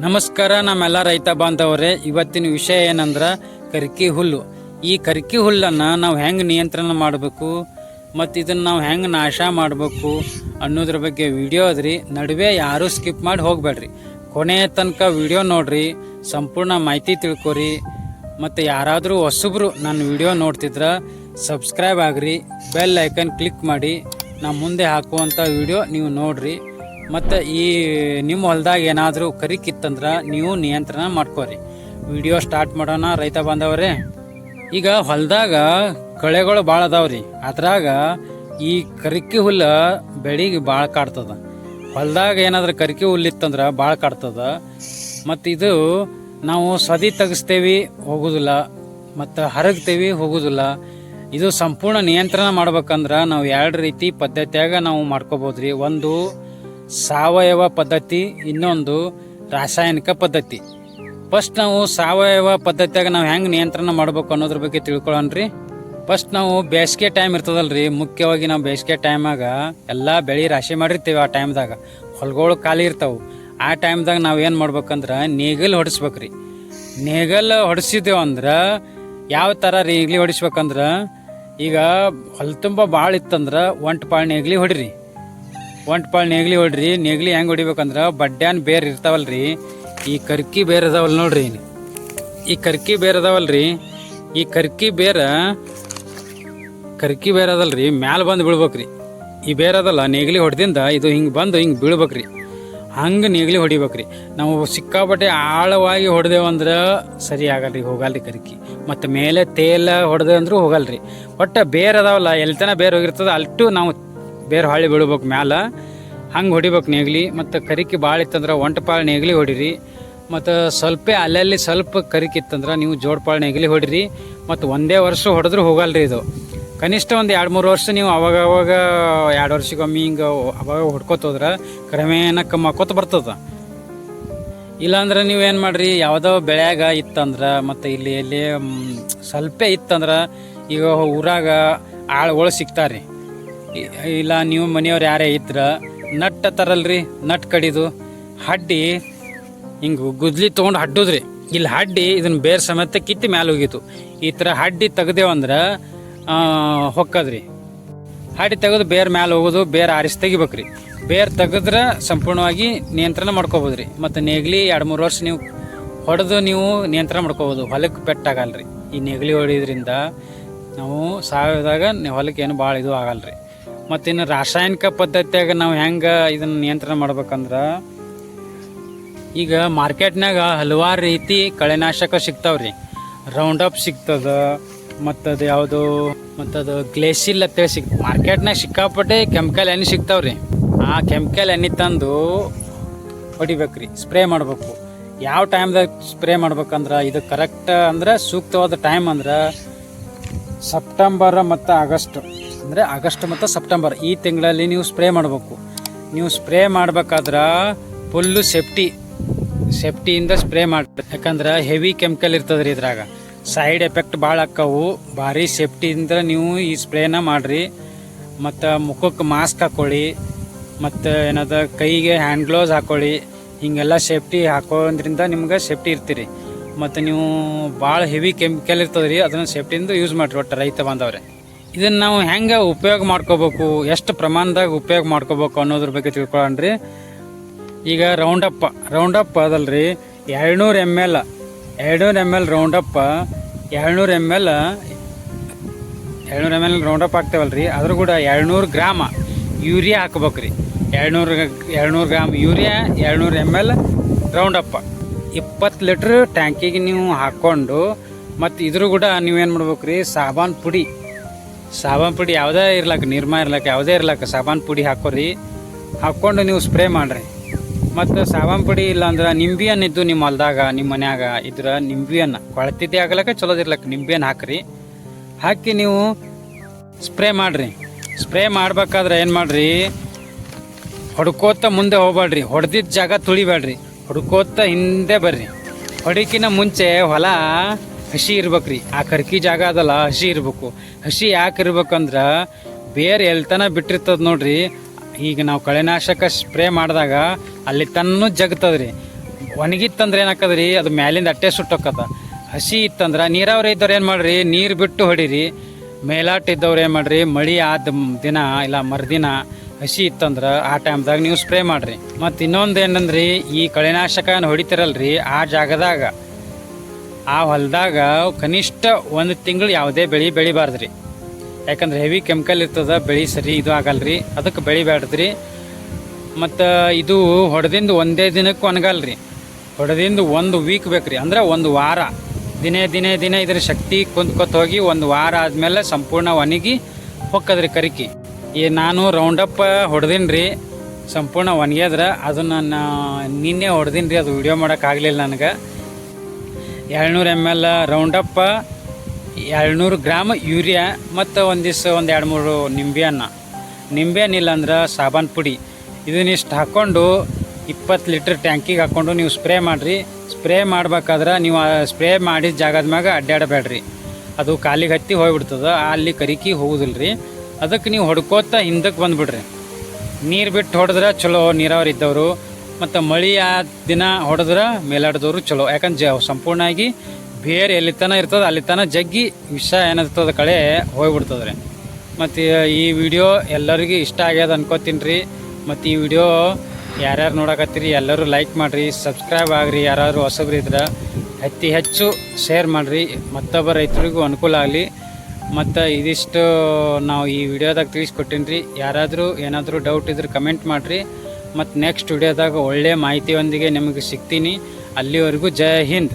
ನಮಸ್ಕಾರ, ನಮ್ಮೆಲ್ಲ ರೈತ ಬಾಂಧವರೇ. ಇವತ್ತಿನ ವಿಷಯ ಏನಂದ್ರೆ ಕರ್ಕಿ ಹುಲ್ಲು. ಈ ಕರ್ಕಿ ಹುಲ್ಲನ್ನು ನಾವು ಹೆಂಗೆ ನಿಯಂತ್ರಣ ಮಾಡಬೇಕು, ಮತ್ತು ಇದನ್ನು ನಾವು ಹೆಂಗೆ ನಾಶ ಮಾಡಬೇಕು ಅನ್ನೋದ್ರ ಬಗ್ಗೆ ವಿಡಿಯೋ ಅದ್ರಿ. ನಡುವೆ ಯಾರೂ ಸ್ಕಿಪ್ ಮಾಡಿ ಹೋಗಬೇಡ್ರಿ. ಕೊನೆಯ ತನಕ ವಿಡಿಯೋ ನೋಡ್ರಿ, ಸಂಪೂರ್ಣ ಮಾಹಿತಿ ತಿಳ್ಕೊರಿ. ಮತ್ತು ಯಾರಾದರೂ ಹೊಸಬ್ರು ನನ್ನ ವಿಡಿಯೋ ನೋಡ್ತಿದ್ರೆ, ಸಬ್ಸ್ಕ್ರೈಬ್ ಆಗ್ರಿ, ಬೆಲ್ ಐಕನ್ ಕ್ಲಿಕ್ ಮಾಡಿ. ನಾ ಮುಂದೆ ಹಾಕುವಂಥ ವಿಡಿಯೋ ನೀವು ನೋಡ್ರಿ. ಮತ್ತು ಈ ನಿಮ್ಮ ಹೊಲ್ದಾಗ ಏನಾದರೂ ಕರಿಕಿತ್ತಂದ್ರೆ ನೀವು ನಿಯಂತ್ರಣ ಮಾಡ್ಕೋರಿ. ವಿಡಿಯೋ ಸ್ಟಾರ್ಟ್ ಮಾಡೋಣ ರೈತ ಬಾಂಧವರೇ. ಈಗ ಹೊಲ್ದಾಗ ಕಳೆಗಳು ಭಾಳ ಅದಾವ್ರಿ. ಅದ್ರಾಗ ಈ ಕರಿಕಿ ಹುಲ್ಲ ಬೆಳಿಗ್ಗೆ ಭಾಳ ಕಾಡ್ತದ. ಹೊಲ್ದಾಗ ಏನಾದರೂ ಕರಿಕಿ ಹುಲ್ಲಿತ್ತಂದ್ರೆ ಭಾಳ ಕಾಡ್ತದ. ಮತ್ತು ಇದು ನಾವು ಸದಿ ತೆಗಿಸ್ತೇವಿ, ಹೋಗೋದಿಲ್ಲ. ಮತ್ತು ಹರಗ್ತೇವಿ, ಹೋಗೋದಿಲ್ಲ. ಇದು ಸಂಪೂರ್ಣ ನಿಯಂತ್ರಣ ಮಾಡ್ಬೇಕಂದ್ರೆ ನಾವು ಎರಡು ರೀತಿ ಪದ್ಧತಿಯಾಗ ನಾವು ಮಾಡ್ಕೋಬೋದ್ರಿ. ಒಂದು ಸಾವಯವ ಪದ್ಧತಿ ಇನ್ನೊಂದು ರಾಸಾಯನಿಕ ಪದ್ಧತಿ. ಫಸ್ಟ್ ನಾವು ಸಾವಯವ ಪದ್ಧತಿಯಾಗ ನಾವು ಹೆಂಗೆ ನಿಯಂತ್ರಣ ಮಾಡ್ಬೇಕು ಅನ್ನೋದ್ರ ಬಗ್ಗೆ ತಿಳ್ಕೊಳ್ಳೋಣ ರೀ ಫಸ್ಟ್ ನಾವು ಬೇಸಿಗೆ ಟೈಮ್ ಇರ್ತದಲ್ರಿ. ಮುಖ್ಯವಾಗಿ ನಾವು ಬೇಸಿಗೆ ಟೈಮಾಗ ಎಲ್ಲ ಬೆಳೆ ರಾಶಿ ಮಾಡಿರ್ತೀವಿ ಆ ಟೈಮ್ದಾಗ ಹೊಲಗಳು ಖಾಲಿ ಇರ್ತಾವೆ. ಆ ಟೈಮ್ದಾಗ ನಾವು ಏನು ಮಾಡ್ಬೇಕಂದ್ರೆ ನೇಗಲ್ ಹೊಡಿಸ್ಬೇಕು ರೀ ನೇಗಲ್ ಹೊಡಿಸಿದೇವು ಅಂದ್ರೆ ಯಾವ ಥರ ನೇಗ್ಲಿ ಹೊಡಿಸ್ಬೇಕಂದ್ರೆ ಈಗ ಹೊಲ ತುಂಬ ಭಾಳ ಇತ್ತಂದ್ರೆ ಒಂಟು ಪಾಳು ನೇಗ್ಲಿ ಹೊಡಿರಿ. ಒಂಟು ಪಾಳ್ ನೇಗ್ಲಿ ಹೊಡ್ರಿ, ನೇಗ್ಲಿ ಹೆಂಗೆ ಹೊಡಿಬೇಕಂದ್ರೆ ಬಡ್ಡ್ಯಾನ್ ಬೇರ್ ಇರ್ತಾವಲ್ರಿ. ಈ ಕರ್ಕಿ ಬೇರ್ ಅದಾವಲ್ಲ ನೋಡ್ರಿ. ಈ ಕರ್ಕಿ ಬೇರ್ ಅದಾವಲ್ರಿ. ಈ ಕರ್ಕಿ ಬೇರ, ಕರ್ಕಿ ಬೇರ್ ಅದಲ್ರಿ, ಮ್ಯಾಲ ಬಂದು ಬೀಳ್ಬೇಕ್ರಿ. ಈ ಬೇರ್ ಅದಲ್ಲ, ನೇಗ್ಲಿ ಹೊಡೆದಿಂದ ಇದು ಹಿಂಗೆ ಬಂದು ಹಿಂಗೆ ಬೀಳ್ಬೇಕ್ರಿ. ಹಂಗೆ ನೇಗ್ಲಿ ಹೊಡಿಬೇಕ್ರಿ. ನಾವು ಸಿಕ್ಕಾಪಟ್ಟೆ ಆಳವಾಗಿ ಹೊಡೆದೇವು ಅಂದ್ರೆ ಸರಿ ಆಗಲ್ರಿ, ಹೋಗಲ್ರಿ ಕರ್ಕಿ. ಮತ್ತು ಮೇಲೆ ತೇಲ ಹೊಡೆದೆ ಅಂದ್ರೂ ಹೋಗಲ್ರಿ. ಒಟ್ಟು ಬೇರ್ ಅದಾವಲ್ಲ ಎಲ್ಲಿ ತನಕ ಬೇರ್ ಹೋಗಿರ್ತದ, ಅಲ್ಟು ನಾವು ಬೇರೆ ಹೊಳ್ಳಿ ಬೀಳ್ಬೇಕು ಮ್ಯಾಲ. ಹಂಗೆ ಹೊಡಿಬೇಕು ನೇಗ್ಲಿ ಮತ್ತು ಕರಿಕೆ ಭಾಳ ಇತ್ತಂದ್ರೆ ಒಂಟಪಾಳು ನೇಗ್ಲಿ ಹೊಡಿರಿ. ಮತ್ತು ಸ್ವಲ್ಪ ಅಲ್ಲಲ್ಲಿ ಸ್ವಲ್ಪ ಕರಿಕಿ ಇತ್ತಂದ್ರೆ ನೀವು ಜೋಡ್ಪಾಳು ನೇಗ್ಲಿ ಹೊಡಿರಿ. ಮತ್ತು ಒಂದೇ ವರ್ಷ ಹೊಡೆದ್ರೂ ಹೋಗಲ್ರಿ ಇದು. ಕನಿಷ್ಠ ಒಂದು ಎರಡು ಮೂರು ವರ್ಷ ನೀವು ಅವಾಗ ಅವಾಗ ಎರಡು ವರ್ಷಕ್ಕೊಮ್ಮೆ ಹಿಂಗೆ ಅವಾಗ ಹೊಡ್ಕೊತ ಹೋದ್ರೆ ಕ್ರಮೇಣ ಕಮ್ಮಿ ಆಕೋತ ಬರ್ತದೆ. ಇಲ್ಲಾಂದ್ರೆ ನೀವೇನು ಮಾಡಿರಿ ಯಾವುದೋ ಬೆಳೆಯಾಗ ಇತ್ತಂದ್ರೆ ಮತ್ತು ಇಲ್ಲಿ ಎಲ್ಲಿ ಮ್, ಸ್ವಲ್ಪ ಇತ್ತಂದ್ರೆ ಈಗ ಊರಾಗ ಆಳುಗಳು ಸಿಗ್ತಾರೆ. ಇಲ್ಲ, ನೀವು ಮನೆಯವ್ರು ಯಾರೇ ಇದ್ರ ನಟ್ ತರಲ್ರಿ, ನಟ್ ಕಡಿದು, ಹಡ್ಡಿ, ಹಿಂಗೆ ಗುದ್ಲಿ ತೊಗೊಂಡು ಹಡ್ಡುದ್ರಿ. ಇಲ್ಲಿ ಹಡ್ಡಿ ಇದನ್ನ ಬೇರೆ ಸಮೇತ ಕಿತ್ತಿ ಮ್ಯಾಲೆ ಹೋಗಿತ್ತು. ಈ ಥರ ಹಡ್ಡಿ ತೆಗ್ದೇವಂದ್ರೆ ಹೊಕ್ಕದ್ರಿ. ಹಡ್ಡಿ ತೆಗೆದು ಬೇರೆ ಮ್ಯಾಲೆ ಹೋಗೋದು, ಬೇರೆ ಆರಿಸಿ ತೆಗಿಬೇಕ್ರಿ. ಬೇರೆ ತೆಗೆದ್ರೆ ಸಂಪೂರ್ಣವಾಗಿ ನಿಯಂತ್ರಣ ಮಾಡ್ಕೋಬೋದ್ರಿ. ಮತ್ತು ನೇಗ್ಲಿ ಎರಡು ಮೂರು ವರ್ಷ ನೀವು ಹೊಡೆದು ನೀವು ನಿಯಂತ್ರಣ ಮಾಡ್ಕೋಬೋದು. ಹೊಲಕ್ಕೆ ಪೆಟ್ಟಾಗಲ್ರಿ ಈ ನೆಗಲಿ ಹೊಡಿಯೋದ್ರಿಂದ ನಾವು ಸಾವಿರದಾಗ ಹೊಲಕ್ಕೆ ಏನು ಭಾಳ ಇದು ಆಗಲ್ರಿ. ಮತ್ತು ಇನ್ನು ರಾಸಾಯನಿಕ ಪದ್ಧತಿಯಾಗ ನಾವು ಹೆಂಗೆ ಇದನ್ನು ನಿಯಂತ್ರಣ ಮಾಡ್ಬೇಕಂದ್ರೆ ಈಗ ಮಾರ್ಕೆಟ್ನಾಗ ಹಲವಾರು ರೀತಿ ಕಳೆನಾಶಕ ಸಿಗ್ತಾವ್ರಿ. ರೌಂಡ್ ಅಪ್ ಸಿಗ್ತದ, ಮತ್ತದು ಯಾವುದು, ಮತ್ತದು ಗ್ಲೇಸಿಲ್ ಅಂತೇಳಿ ಸಿಗ್ ಮಾರ್ಕೆಟ್ನಾಗ ಸಿಕ್ಕಾಪಟ್ಟೆ ಕೆಮಿಕಲ್ ಎಣ್ಣೆ ಸಿಗ್ತಾವ್ರಿ. ಆ ಕೆಮಿಕಲ್ ಎಣ್ಣೆ ತಂದು ಹೊಡಿಬೇಕ್ರಿ ಸ್ಪ್ರೇ ಮಾಡಬೇಕು. ಯಾವ ಟೈಮ್ದಾಗ ಸ್ಪ್ರೇ ಮಾಡ್ಬೇಕಂದ್ರೆ, ಇದು ಕರೆಕ್ಟ್ ಅಂದ್ರೆ ಸೂಕ್ತವಾದ ಟೈಮ್ ಅಂದ್ರೆ ಸೆಪ್ಟೆಂಬರ್ ಮತ್ತು ಆಗಸ್ಟ್ ಅಂದರೆ ಆಗಸ್ಟ್ ಮತ್ತು ಸೆಪ್ಟೆಂಬರ್. ಈ ತಿಂಗಳಲ್ಲಿ ನೀವು ಸ್ಪ್ರೇ ಮಾಡಬೇಕು. ನೀವು ಸ್ಪ್ರೇ ಮಾಡ್ಬೇಕಾದ್ರೆ ಫುಲ್ಲು ಸೇಫ್ಟಿ, ಸೇಫ್ಟಿಯಿಂದ ಸ್ಪ್ರೇ ಮಾಡಬೇಕು. ಯಾಕಂದ್ರೆ ಹೆವಿ ಕೆಮಿಕಲ್ ಇರ್ತದ್ರಿ ಇದ್ರಾಗ. ಸೈಡ್ ಎಫೆಕ್ಟ್ ಭಾಳ ಆಕ್ಕವು. ಭಾರಿ ಸೇಫ್ಟಿಯಿಂದ ನೀವು ಈ ಸ್ಪ್ರೇನ ಮಾಡಿರಿ. ಮತ್ತು ಮುಖಕ್ಕೆ ಮಾಸ್ಕ್ ಹಾಕ್ಕೊಳ್ಳಿ ಮತ್ತು ಏನದ, ಕೈಗೆ ಹ್ಯಾಂಡ್ ಗ್ಲೌಸ್ ಹಾಕ್ಕೊಳ್ಳಿ ಹಿಂಗೆಲ್ಲ ಸೇಫ್ಟಿ ಹಾಕೋದ್ರಿಂದ ನಿಮ್ಗೆ ಸೇಫ್ಟಿ ಇರ್ತೀರಿ. ಮತ್ತು ನೀವು ಭಾಳ ಹೆವಿ ಕೆಮಿಕಲ್ ಇರ್ತದೆ ರೀ ಅದನ್ನು ಸೇಫ್ಟಿಯಿಂದ ಯೂಸ್ ಮಾಡಿರಿ ಒಟ್ಟು ರೈತ ಬಾಂಧವ್ರೆ. ಇದನ್ನು ನಾವು ಹೆಂಗೆ ಉಪಯೋಗ ಮಾಡ್ಕೋಬೇಕು, ಎಷ್ಟು ಪ್ರಮಾಣದಾಗ ಉಪಯೋಗ ಮಾಡ್ಕೋಬೇಕು ಅನ್ನೋದ್ರ ಬಗ್ಗೆ ತಿಳ್ಕೊಳ್ಳೋಣ್ರಿ ಈಗ ರೌಂಡಪ್ಪ ರೌಂಡಪ್ ಅದಲ್ರಿ. ಎರಡುನೂರು ಎಂ ಎಲ್ ಎರಡುನೂರು ಎಂ ಎಲ್ ರೌಂಡಪ್ಪ ಎರಡುನೂರು ಎಂ ಎಲ್ ಎರಡುನೂರು ಎಂ ಎಲ್ ರೌಂಡಪ್ ಹಾಕ್ತೇವಲ್ರಿ. ಅದ್ರ ಕೂಡ ಎರಡುನೂರು ಗ್ರಾಮ ಯೂರಿಯಾ ಹಾಕ್ಬೇಕ್ರಿ. ಎರಡುನೂರು ಎರಡುನೂರು ಗ್ರಾಮ್ ಯೂರಿಯಾ, ಎರಡುನೂರು ಎಂ ಎಲ್ ರೌಂಡಪ್ಪ ಇಪ್ಪತ್ತು ಲೀಟ್ರ್ ಟ್ಯಾಂಕಿಗೆ ನೀವು ಹಾಕ್ಕೊಂಡು, ಮತ್ತು ಇದ್ರ ಕೂಡ ನೀವೇನು ಮಾಡ್ಬೇಕ್ರಿ? ಸಾಬಾನ್ ಪುಡಿ. ಸಾಬಾನ್ ಪುಡಿ ಯಾವುದೇ ಇರ್ಲಕ್ಕ, ನಿರ್ಮಾ ಇರ್ಲಕ್ಕ, ಯಾವುದೇ ಇರ್ಲಕ್ಕ, ಸಾಬಾನ್ ಪುಡಿ ಹಾಕೋರಿ. ಹಾಕ್ಕೊಂಡು ನೀವು ಸ್ಪ್ರೇ ಮಾಡಿರಿ. ಮತ್ತು ಸಾಬಾನ್ ಪುಡಿ ಇಲ್ಲಾಂದ್ರೆ ನಿಂಬೆ ಹಣ್ಣು ಇದ್ದು ನಿಮ್ಮ ಹೊಲ್ದಾಗ ನಿಮ್ಮ ಮನ್ಯಾಗ ಇದ್ರ ನಿಂಬೆ ಹಣ್ಣು ಕೊಳತಿದ್ದೆ ಆಗ್ಲಕ್ಕ ಚಲೋದಿರ್ಲಕ್ಕ ನಿಂಬೆ ಹಣ್ಣು ಹಾಕ್ರಿ. ಹಾಕಿ ನೀವು ಸ್ಪ್ರೇ ಮಾಡಿರಿ. ಸ್ಪ್ರೇ ಮಾಡ್ಬೇಕಾದ್ರೆ ಏನು ಮಾಡ್ರಿ? ಹೊಡ್ಕೋತ ಮುಂದೆ ಹೋಗ್ಬೇಡ್ರಿ. ಹೊಡೆದಿದ್ದ ಜಾಗ ತುಳಿಬೇಡ್ರಿ. ಹೊಡ್ಕೋತ ಹಿಂದೆ ಬರ್ರಿ. ಹೊಡಿಕಿನ ಮುಂಚೆ ಹೊಲ ಹಸಿ ಇರ್ಬೇಕ್ರಿ. ಆ ಕರ್ಕಿ ಜಾಗ ಅದಲ್ಲ, ಹಸಿ ಇರ್ಬೇಕು. ಹಸಿ ಯಾಕೆ ಇರ್ಬೇಕಂದ್ರ ಬೇರೆ ಎಲ್ತನ ಬಿಟ್ಟಿರ್ತದ ನೋಡ್ರಿ. ಈಗ ನಾವು ಕಳೆನಾಶಕ ಸ್ಪ್ರೇ ಮಾಡಿದಾಗ ಅಲ್ಲಿ ತನ್ನೂ ಜಗ್ತದ್ರಿ. ಒಣಗಿತ್ತಂದ್ರೆ ಏನಾಕದ್ರಿ, ಅದು ಮ್ಯಾಲಿಂದ ಅಟ್ಟೆ ಸುಟ್ಟೋಕದ ಹಸಿ ಇತ್ತಂದ್ರೆ ನೀರಾವರಿ ಇದ್ದವ್ರು ಏನು ಮಾಡ್ರಿ, ನೀರು ಬಿಟ್ಟು ಹೊಡೀರಿ. ಮೇಲಾಟ ಇದ್ದವ್ರು ಏನು ಮಾಡ್ರಿ, ಮಳಿ ಆದ ದಿನ ಇಲ್ಲ ಮರುದಿನ ಹಸಿ ಇತ್ತಂದ್ರೆ ಆ ಟೈಮ್ದಾಗ ನೀವು ಸ್ಪ್ರೇ ಮಾಡಿರಿ. ಮತ್ತು ಇನ್ನೊಂದು ಏನಂದ್ರಿ, ಈ ಕಳೆನಾಶಕ ಹೊಡಿತಿರಲ್ರಿ ಆ ಜಾಗದಾಗ. ಆ ಹೊಲದಾಗ ಕನಿಷ್ಠ ಒಂದು ತಿಂಗಳು ಯಾವುದೇ ಬೆಳೆ ಬೆಳಿಬಾರ್ದ್ರಿ. ಯಾಕಂದ್ರೆ ಹೆವಿ ಕೆಮಿಕಲ್ ಇರ್ತದ, ಬೆಳೆ ಸರಿ ಇದು ಆಗಲ್ರಿ. ಅದಕ್ಕೆ ಬೆಳಿಬ್ಯಾಡ್ದ್ರಿ. ಮತ್ತು ಇದು ಹೊಡೆದಿಂದ ಒಂದೇ ದಿನಕ್ಕೆ ಒಣಗಲ್ರಿ ಹೊಡೆದಿಂದ ಒಂದು ವೀಕ್ ಬೇಕ್ರಿ. ಅಂದ್ರೆ ಒಂದು ವಾರ. ದಿನೇ ದಿನೇ ದಿನೇ ಇದ್ರ ಶಕ್ತಿ ಕುಂತ್ಕೊತ ಹೋಗಿ ಒಂದು ವಾರ ಆದಮೇಲೆ ಸಂಪೂರ್ಣ ಒಣಗಿ ಹೊಕ್ಕದ್ರಿ ಕರಿಕಿ. ಈ ನಾನು ರೌಂಡಪ್ ಹೊಡೆದೀನಿ ರೀ ಸಂಪೂರ್ಣ ಒಣಗ್ಯದ್ರ ಅದನ್ನು ನಾನು ನಿನ್ನೆ ಹೊಡೆದೀನಿ ರೀ ಅದು ವಿಡಿಯೋ ಮಾಡೋಕ್ಕಾಗಲಿಲ್ಲ ನನಗೆ. ಏಳ್ನೂರು ಎಂ ಎಲ್ ರೌಂಡಪ್ಪ ಎರಡುನೂರು ಗ್ರಾಮ್ ಯೂರಿಯಾ ಮತ್ತು ಒಂದಿವ್ಸ ಒಂದು ಎರಡು ಮೂರು ನಿಂಬೆ ಹಣ್ಣು ನಿಂಬೆ ಹಣ್ಣು ಇಲ್ಲಾಂದ್ರೆ ಸಾಬಾನ್ ಪುಡಿ. ಇದನ್ನಿಷ್ಟು ಹಾಕ್ಕೊಂಡು ಇಪ್ಪತ್ತು ಲೀಟ್ರ್ ಟ್ಯಾಂಕಿಗೆ ಹಾಕ್ಕೊಂಡು ನೀವು ಸ್ಪ್ರೇ ಮಾಡಿರಿ. ಸ್ಪ್ರೇ ಮಾಡಬೇಕಾದ್ರೆ ನೀವು ಸ್ಪ್ರೇ ಮಾಡಿದ ಜಾಗದ ಮ್ಯಾಗ ಅಡ್ಡಾಡಬೇಡ್ರಿ ಅದು ಕಾಲಿಗೆ ಹತ್ತಿ ಹೋಗ್ಬಿಡ್ತದೆ, ಅಲ್ಲಿ ಕರಿಕಿ ಹೋಗುದಿಲ್ಲ ರೀ ಅದಕ್ಕೆ ನೀವು ಹೊಡ್ಕೋತ ಹಿಂದಕ್ಕೆ ಬಂದುಬಿಡ್ರಿ. ನೀರು ಬಿಟ್ಟು ಹೊಡೆದ್ರೆ ಚಲೋ ನೀರಾವರಿ ಇದ್ದವರು. ಮತ್ತು ಮಳೆ ಆ ದಿನ ಹೊಡೆದ್ರೆ ಮೇಲಾಡ್ದವರು ಚಲೋ. ಯಾಕಂದ್ರೆ ಜ ಸಂಪೂರ್ಣವಾಗಿ ಬೇರೆ ಎಲ್ಲಿ ತನ ಇರ್ತದೆ ಅಲ್ಲಿ ತನ ಜಗ್ಗಿ ವಿಷ ಏನಿರ್ತದ ಕಳೆ ಹೋಗ್ಬಿಡ್ತದೆ ರೀ ಮತ್ತು ಈ ವಿಡಿಯೋ ಎಲ್ಲರಿಗೂ ಇಷ್ಟ ಆಗ್ಯದ ಅನ್ಕೋತೀನಿ ರೀ ಮತ್ತು ಈ ವಿಡಿಯೋ ಯಾರ್ಯಾರು ನೋಡಕತ್ತೀರಿ ಎಲ್ಲರೂ ಲೈಕ್ ಮಾಡಿರಿ, ಸಬ್ಸ್ಕ್ರೈಬ್ ಆಗ್ರಿ, ಯಾರಾದರೂ ಹೊಸಬ್ರು ಇದ್ರೆ ಅತಿ ಹೆಚ್ಚು ಶೇರ್ ಮಾಡಿರಿ. ಮತ್ತೊಬ್ಬ ರೈತರಿಗೂ ಅನುಕೂಲ ಆಗಲಿ. ಮತ್ತು ಇದಿಷ್ಟು ನಾವು ಈ ವಿಡಿಯೋದಾಗ ತಿಳಿಸ್ಕೊಟ್ಟೀನಿ ರೀ ಯಾರಾದರೂ ಏನಾದರೂ ಡೌಟ್ ಇದ್ರೆ ಕಮೆಂಟ್ ಮಾಡಿರಿ. ಮತ್ತು ನೆಕ್ಸ್ಟ್ ವಿಡಿಯೋದಾಗ ಒಳ್ಳೆಯ ಮಾಹಿತಿಯೊಂದಿಗೆ ನಿಮಗೆ ಸಿಗ್ತೀನಿ. ಅಲ್ಲಿವರೆಗೂ ಜಯ ಹಿಂದ್.